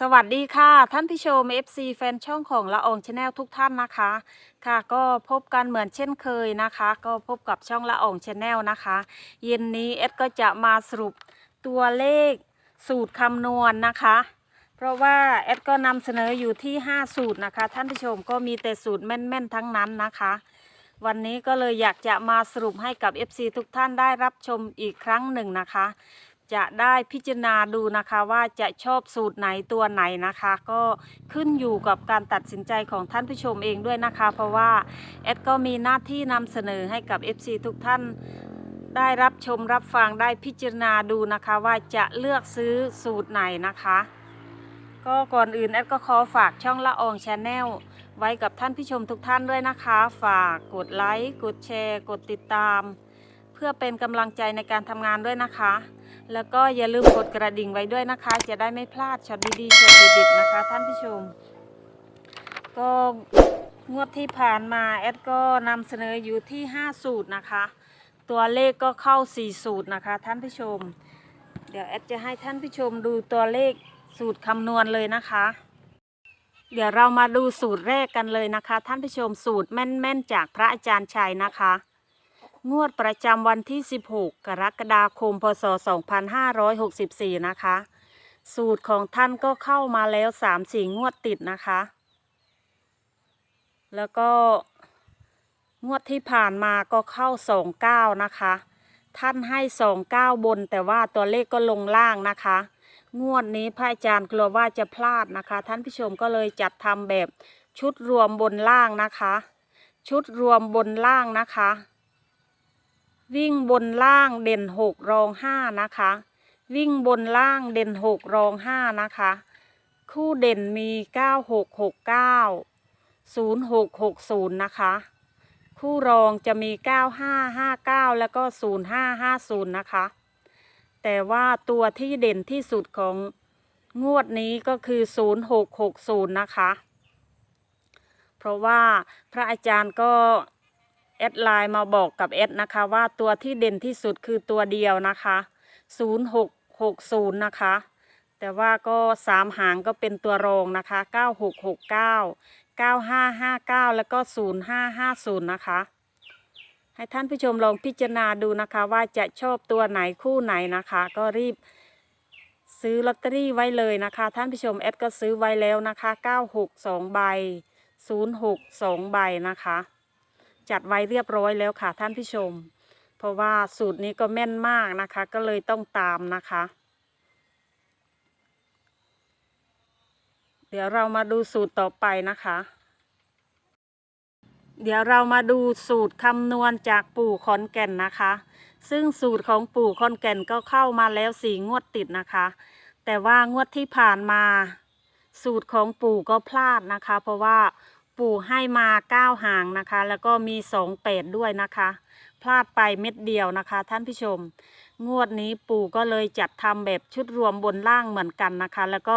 สวัสดีค่ะ ท่านผู้ชม FC แฟนช่องของละอองชาแนลทุกท่านนะคะ ค่ะก็พบกันเหมือนเช่นเคยนะคะ ก็พบกับช่องละอองชาแนลนะคะ เย็นนี้เอ็ดก็จะมาสรุปตัวเลขสูตรคำนวณนะคะ เพราะว่าเอ็ดก็นำเสนออยู่ที่ 5 สูตรนะคะ ท่านผู้ชมก็มีแต่สูตรแม่นๆทั้งนั้นนะคะ วันนี้ก็เลยอยากจะมาสรุปให้กับ FC ทุกท่านได้รับชมอีกครั้งหนึ่งนะคะ จะได้พิจารณาดูนะคะว่าจะชอบสูตรไหนตัวไหนนะคะ ก็ขึ้นอยู่กับการตัดสินใจของท่านผู้ชมเองด้วยนะคะ เพราะว่าแอดก็มีหน้าที่นำเสนอให้กับ FC ทุกท่านได้รับชมรับฟังได้พิจารณาดูนะคะว่าจะเลือกซื้อสูตรไหนนะคะ ก็ก่อนอื่นแอดก็ขอฝากช่องละอองชาแนลไว้กับท่านผู้ชมทุกท่านด้วยนะคะ ฝากกดไลค์กดแชร์ กดติดตาม เพื่อเป็นกำลังใจในการทำงานด้วยนะคะ แล้วก็อย่าลืมกดกระดิ่งไว้ด้วยนะคะ จะได้ไม่พลาดช็อตดีๆช็อตเด็ดๆนะคะ ท่านผู้ชม ก็งวดที่ผ่านมาแอดก็นำเสนออยู่ที่ 5 สูตรนะคะ ตัวเลขก็เข้า 4 สูตรนะคะ ท่านผู้ชม เดี๋ยวแอดจะให้ท่านผู้ชมดูตัวเลขสูตรคำนวณเลยนะคะ เดี๋ยวเรามาดูสูตรแรกกันเลยนะคะ ท่านผู้ชมสูตรแม่นๆจากพระอาจารย์ชัยนะคะ งวดประจำวันที่ 16 กรกฎาคม พศ 2564 นะคะ สูตรของท่านก็เข้ามาแล้ว 3 4 งวดติดนะคะ แล้วก็งวดที่ผ่านมาก็เข้า 29 นะคะ ท่านให้ 29 บนแต่ว่าตัวเลขก็ลงล่างนะคะ งวดนี้พระอาจารย์กลัวว่าจะพลาดนะคะ ท่านผู้ชมก็เลยจัดทำแบบชุดรวมบนล่างนะคะ ชุดรวมบนล่างนะคะ วิ่งบนล่างเด่นหกรองห้านะคะ วิ่งบนล่างเด่นหกรองห้านะคะ คู่เด่นมีเก้าหกหกเก้าศูนย์หกหกศูนย์นะคะ คู่รองจะมีเก้าห้าห้าเก้าแล้วก็ศูนย์ห้าห้าศูนย์นะคะ แต่ว่าตัวที่เด่นที่สุดของงวดนี้ก็คือศูนย์หกหกศูนย์นะคะ เพราะว่าพระอาจารย์ก็ อดไลน์มาบอกกับแอดนะคะ ว่าตัวที่เด่นที่สุดคือตัวเดียวนะคะ0660 นะคะ แต่ว่าก็สามหางก็เป็นตัวรองนะคะ 9669 9559 แล้วก็ 0550 นะคะ ให้ท่านผู้ชมลองพิจารณาดูนะคะ ว่าจะชอบตัวไหนคู่ไหนนะคะ ก็รีบซื้อลอตเตอรี่ไว้เลยนะคะ ท่านผู้ชมแอดก็ซื้อไว้แล้วนะคะ 962 ใบ 062 ใบนะคะ จัดไว้เรียบร้อยแล้วค่ะท่านผู้ชม เพราะว่าสูตรนี้ก็แม่นมากนะคะ ก็เลยต้องตามนะคะ เดี๋ยวเรามาดูสูตรต่อไปนะคะ เดี๋ยวเรามาดูสูตรคำนวณจากปู่ขอนแก่นนะคะ ซึ่งสูตรของปู่ขอนแก่นก็เข้ามาแล้วสี่งวดติดนะคะ แต่ว่างวดที่ผ่านมา สูตรของปู่ก็พลาดนะคะ เพราะว่า ปู่ให้มาเก้าหางนะคะ แล้วก็มีสองเป็ดด้วยนะคะ พลาดไปเม็ดเดียวนะคะ ท่านผู้ชม งวดนี้ปู่ก็เลยจัดทำแบบชุดรวมบนล่างเหมือนกันนะคะ แล้วก็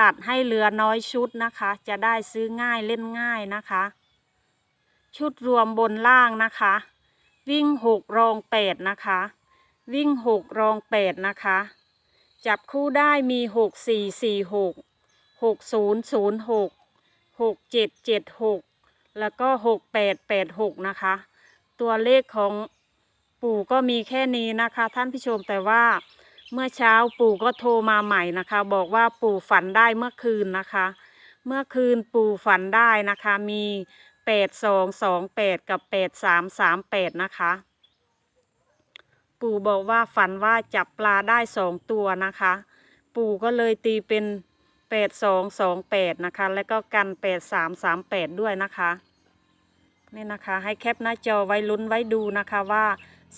ตัดให้เหลือน้อยชุดนะคะ จะได้ซื้อง่ายเล่นง่ายนะคะ ชุดรวมบนล่างนะคะ วิ่งหกรองแปดนะคะ วิ่งหกรองแปดนะคะ จับคู่ได้มีหกสี่สี่หกหกศูนย์ศูนย์หก หกเจ็ดเจ็ดหกแล้วก็หกแปดแปดหกนะคะ ตัวเลขของปู่ก็มีแค่นี้นะคะ ท่านผู้ชมแต่ว่าเมื่อเช้าปู่ก็โทรมาใหม่นะคะ บอกว่าปู่ฝันได้เมื่อคืนนะคะ เมื่อคืนปู่ฝันได้นะคะมีแปดสองสองแปดกับแปดสามสามแปดนะคะ ปู่บอกว่าฝันว่าจับปลาได้สองตัวนะคะ ปู่ก็เลยตีเป็น แปดสองสองแปดนะคะ แล้วก็กันแปดสามสามแปดด้วยนะคะนี่นะคะ ให้แคปหน้าจอไว้ลุ้นไว้ดูนะคะว่า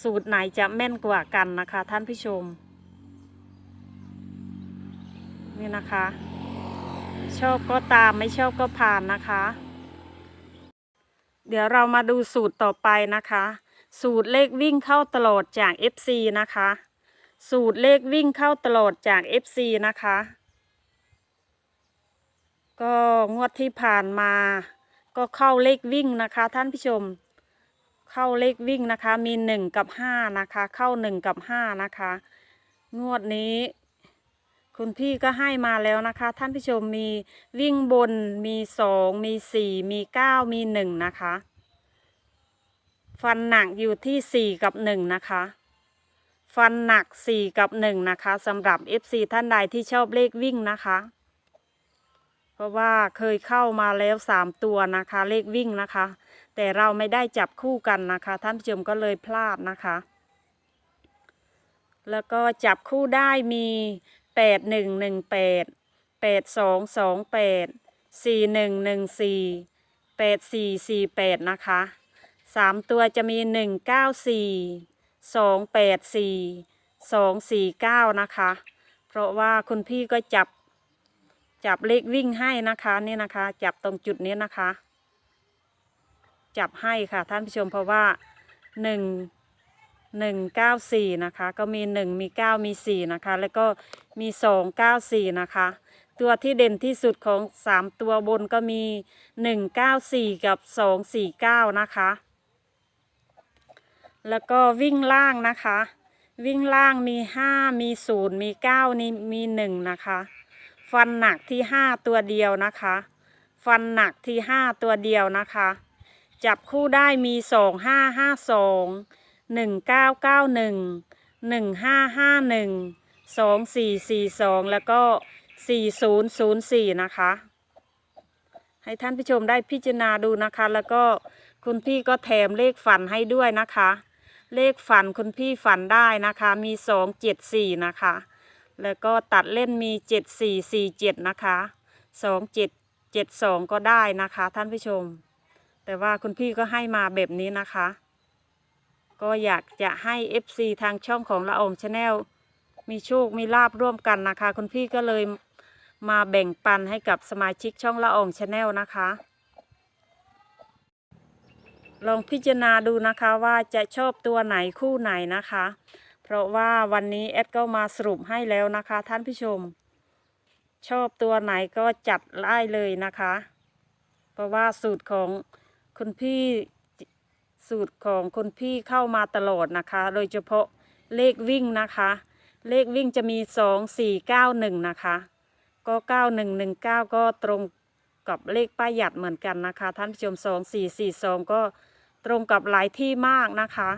สูตรไหนจะแม่นกว่ากันนะคะ ท่านผู้ชม นี่นะคะ ชอบก็ตามไม่ชอบก็ผ่านนะคะ เดี๋ยวเรามาดูสูตรต่อไปนะคะ สูตรเลขวิ่งเข้าตลอดจาก FC นะคะ สูตรเลขวิ่งเข้าตลอดจาก FC นะคะ ก็งวดที่ผ่านมา ก็เข้าเลขวิ่งนะคะ ท่านผู้ชม เข้าเลขวิ่งนะคะ มีหนึ่งกับห้านะคะ เข้าหนึ่งกับห้านะคะ งวดนี้ คุณพี่ก็ให้มาแล้วนะคะ ท่านผู้ชมมีวิ่งบนมีสองมีสี่มีเก้ามีหนึ่งนะคะ ฟันหนักอยู่ที่สี่กับหนึ่งนะคะฟันหนักสี่กับหนึ่งนะคะสำหรับ FC ท่านใดที่ชอบเลขวิ่งนะคะ เพราะว่าเคยเข้ามาแล้วสามตัวนะคะ เลขวิ่งนะคะ แต่เราไม่ได้จับคู่กันนะคะ ท่านผู้ชมก็เลยพลาดนะคะ แล้วก็จับคู่ได้มีแปดหนึ่งหนึ่งแปดแปดสองสองแปดสี่หนึ่งหนึ่งสี่แปดสี่สี่แปดนะคะสามตัวจะมีหนึ่งเก้าสี่สองแปดสี่สองสี่เก้านะคะ เพราะว่าคุณพี่ก็จับ จับเลขวิ่งให้นะคะนี่นะคะ จับตรงจุดนี้นะคะ จับให้ค่ะท่านผู้ชมเพราะว่าหนึ่งหนึ่งเก้าสี่นะคะ ก็มีหนึ่งมีเก้ามีสี่นะคะ แล้วก็มีสองเก้าสี่นะคะ ตัวที่เด่นที่สุดของสามตัวบนก็มีหนึ่งเก้าสี่กับสองสี่เก้านะคะ แล้วก็วิ่งล่างนะคะ วิ่งล่างมีห้ามีศูนย์มีเก้านี่มีหนึ่งนะคะ ฟันหนักที่ห้าตัวเดียวนะคะ ฟันหนักที่ห้าตัวเดียวนะคะ จับคู่ได้มีสองห้าห้าสองหนึ่งเก้าเก้าหนึ่งหนึ่งห้าห้าหนึ่งสองสี่สี่สองแล้วก็สี่ศูนย์ศูนย์สี่นะคะ ให้ท่านผู้ชมได้พิจารณาดูนะคะ แล้วก็คุณพี่ก็แถมเลขฝันให้ด้วยนะคะ เลขฝันคุณพี่ฝันได้นะคะ มีสองเจ็ดสี่นะคะ แล้วก็ตัดเล่นมีเจ็ดสี่สี่เจ็ดนะคะสองเจ็ดเจ็ดสองก็ได้นะคะท่านผู้ชม แต่ว่าคุณพี่ก็ให้มาแบบนี้นะคะ ก็อยากจะให้ FC ทางช่องของละองชาแนลมีโชค มีลาบร่วมกันนะคะ คุณพี่ก็เลยมาแบ่งปันให้กับสมาชิกช่องละอองชาแนลนะคะ ลองพิจารณาดูนะคะว่าจะชอบตัวไหนคู่ไหนนะคะ เพราะว่าวันนี้แอดก็มาสรุปให้แล้วนะคะ ท่านผู้ชม ชอบตัวไหนก็จัดไล่เลยนะคะ เพราะว่าสูตรของคุณพี่สูตรของคุณพี่เข้ามาตลอดนะคะ โดยเฉพาะเลขวิ่งนะคะ เลขวิ่งจะมีสองสี่เก้าหนึ่งนะคะก็เก้าหนึ่งหนึ่งเก้าก็ตรงกับเลขป้ายหยัดเหมือนกันนะคะ ท่านผู้ชมสองสี่สี่สองก็ตรงกับหลายที่มากนะคะ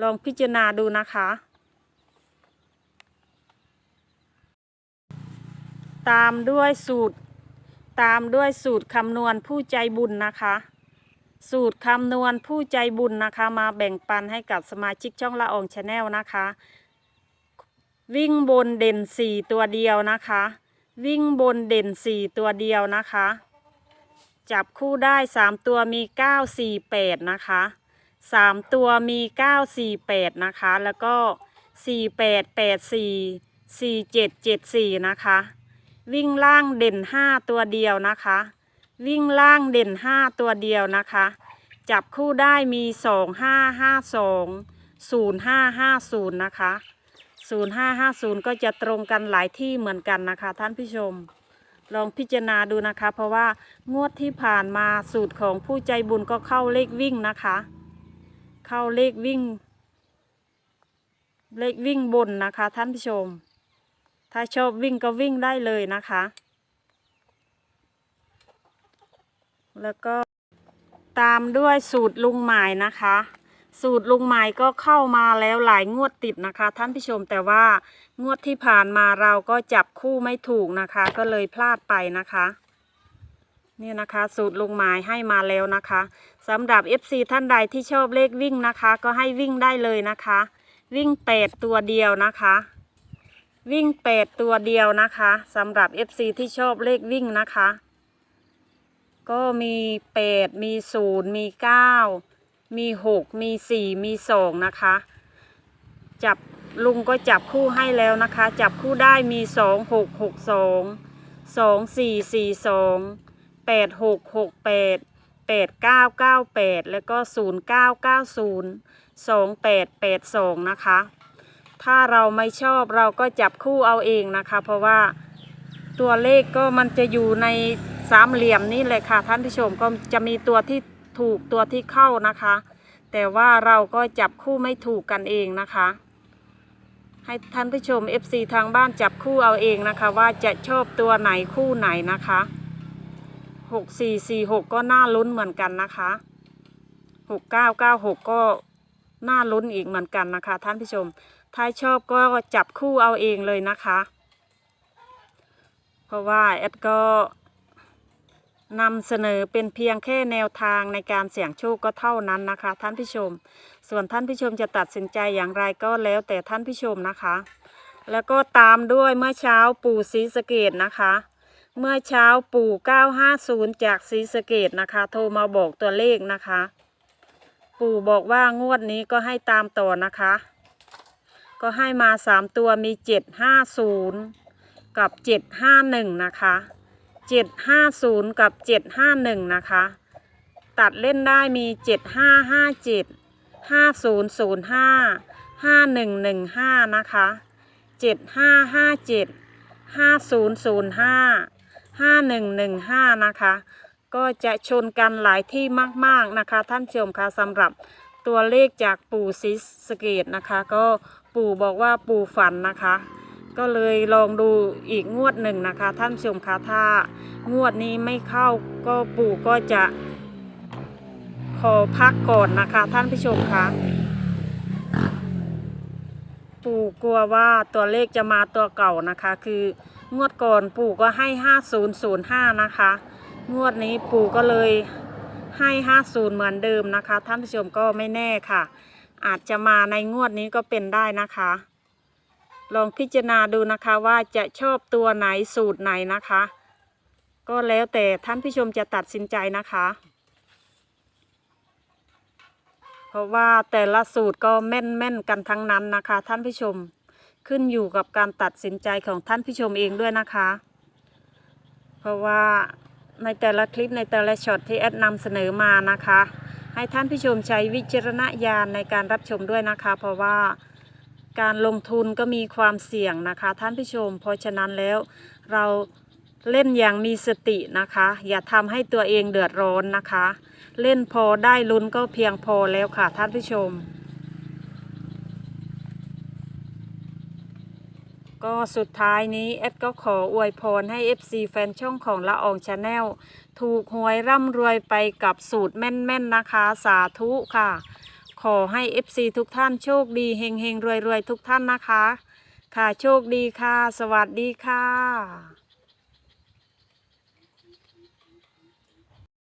ลองพิจารณาดูนะคะ ตามด้วยสูตร ตามด้วยสูตรคำนวณผู้ใจบุญนะคะ สูตรคำนวณผู้ใจบุญนะคะ มาแบ่งปันให้กับสมาชิกช่องละอองชาแนลนะคะ วิ่งบนเด่นสี่ตัวเดียวนะคะ วิ่งบนเด่นสี่ตัวเดียวนะคะ จับคู่ได้สามตัวมีเก้าสี่แปดนะคะ สามตัวมีเก้าสี่แปดนะคะ แล้วก็สี่แปดแปดสี่สี่เจ็ดเจ็ดสี่นะคะ วิ่งล่างเด่นห้าตัวเดียวนะคะ วิ่งล่างเด่นห้าตัวเดียวนะคะ จับคู่ได้มีสองห้าห้าสองศูนย์ห้าห้าศูนย์นะคะศูนย์ห้าห้าศูนย์ก็จะตรงกันหลายที่เหมือนกันนะคะ ท่านผู้ชมลองพิจารณาดูนะคะ เพราะว่างวดที่ผ่านมาสูตรของผู้ใจบุญก็เข้าเลขวิ่งนะคะ เข้าเลขวิ่ง เลขวิ่งบนนะคะ ท่านผู้ชม ถ้าชอบวิ่งก็วิ่งได้เลยนะคะ แล้วก็ตามด้วยสูตรลุงหมายนะคะ สูตรลุงหมายก็เข้ามาแล้วหลายงวดติดนะคะ ท่านผู้ชมแต่ว่างวดที่ผ่านมาเราก็จับคู่ไม่ถูกนะคะ ก็เลยพลาดไปนะคะ นี่นะคะ สูตรลุงหมายให้มาแล้วนะคะสำหรับ FC ท่านใดที่ชอบเลขวิ่งนะคะ ก็ให้วิ่งได้เลยนะคะ วิ่งแปดตัวเดียวนะคะ วิ่งแปดตัวเดียวนะคะสำหรับ FC ที่ชอบเลขวิ่งนะคะ ก็มีแปดมีศูนย์มีเก้ามีหกมีสี่มีสองนะคะ จับลุงก็จับคู่ให้แล้วนะคะ จับคู่ได้มีสองหกหกสองสองสี่สี่สอง แปดหกหกแปดแปดเก้าเก้าแปดแล้วก็ศูนย์เก้าเก้าศูนย์สองแปดแปดสองนะคะ ถ้าเราไม่ชอบเราก็จับคู่เอาเองนะคะ เพราะว่าตัวเลขก็มันจะอยู่ในสามเหลี่ยมนี่เลยค่ะ ท่านผู้ชมก็จะมีตัวที่ถูกตัวที่เข้านะคะ แต่ว่าเราก็จับคู่ไม่ถูกกันเองนะคะ ให้ท่านผู้ชม FC ทางบ้านจับคู่เอาเองนะคะ ว่าจะชอบตัวไหนคู่ไหนนะคะ หกสี่สี่หกก็น่าลุ้นเหมือนกันนะคะหกเก้าเก้าหกก็น่าลุ้นอีกเหมือนกันนะคะ ท่านผู้ชม ถ้าชอบก็จับคู่เอาเองเลยนะคะ เพราะว่าแอดก็นำเสนอเป็นเพียงแค่แนวทางในการเสี่ยงโชคก็เท่านั้นนะคะ ท่านผู้ชม ส่วนท่านผู้ชมจะตัดสินใจอย่างไรก็แล้วแต่ท่านผู้ชมนะคะ แล้วก็ตามด้วยเมื่อเช้าปู่ศรีสะเกดนะคะ เมื่อเช้าปู่ 950 จากศรีสะเกดนะคะ โทรมาบอกตัวเลขนะคะ ปู่บอกว่างวดนี้ก็ให้ตามต่อนะคะ ก็ให้มา 3 ตัวมี 750 กับ 751 นะคะ 750 กับ 751 นะคะ ตัดเล่นได้มี 7557 5005 5115 นะคะ 7557 5005 5115 นะคะ ก็จะชนกันหลายที่มากๆนะคะ ท่านผู้ชมคะสำหรับตัวเลขจากปู่ซิสเกตนะคะ ก็ปู่บอกว่าปู่ฝันนะคะ ก็เลยลองดูอีกงวดหนึ่งนะคะ ท่านผู้ชมคะถ้างวดนี้ไม่เข้าก็ปู่ก็จะขอพักก่อนนะคะท่านผู้ชมคะปู่กลัวว่าตัวเลขจะมาตัวเก่านะคะคือ งวดก่อนปู่ก็ให้5005นย์ศูนย์ห้านะคะ งวดนี้ปู่ก็เลยให้50เหมือนเดิมนะคะ ท่านผู้ชมก็ไม่แน่ค่ะ อาจจะมาในงวดนี้ก็เป็นได้นะคะ ลองพิจารณาดูนะคะว่าจะชอบตัวไหนสูตรไหนนะคะ ก็แล้วแต่ท่านผู้ชมจะตัดสินใจนะคะ เพราะว่าแต่ละสูตรก็แม่นแม่นๆกันทั้งนั้นนะคะ ท่านผู้ชม ขึ้นอยู่กับการตัดสินใจของท่านผู้ชมเองด้วยนะคะ เพราะว่าในแต่ละคลิปในแต่ละช็อตที่แอดนำเสนอมานะคะ ให้ท่านผู้ชมใช้วิจารณญาณในการรับชมด้วยนะคะ เพราะว่าการลงทุนก็มีความเสี่ยงนะคะ ท่านผู้ชม เพราะฉะนั้นแล้วเราเล่นอย่างมีสตินะคะ อย่าทำให้ตัวเองเดือดร้อนนะคะ เล่นพอได้ลุ้นก็เพียงพอแล้วค่ะท่านผู้ชม ก็สุดท้ายนี้แอดก็ขออวยพรให้ FC แฟนช่องของละอองชาแนลถูกหวยร่ำรวยไปกับสูตรแม่นๆนะคะสาธุค่ะ ขอให้ FC ทุกท่านโชคดีเฮงๆรวยๆทุกท่านนะคะ ค่ะโชคดีค่ะ สวัสดีค่ะ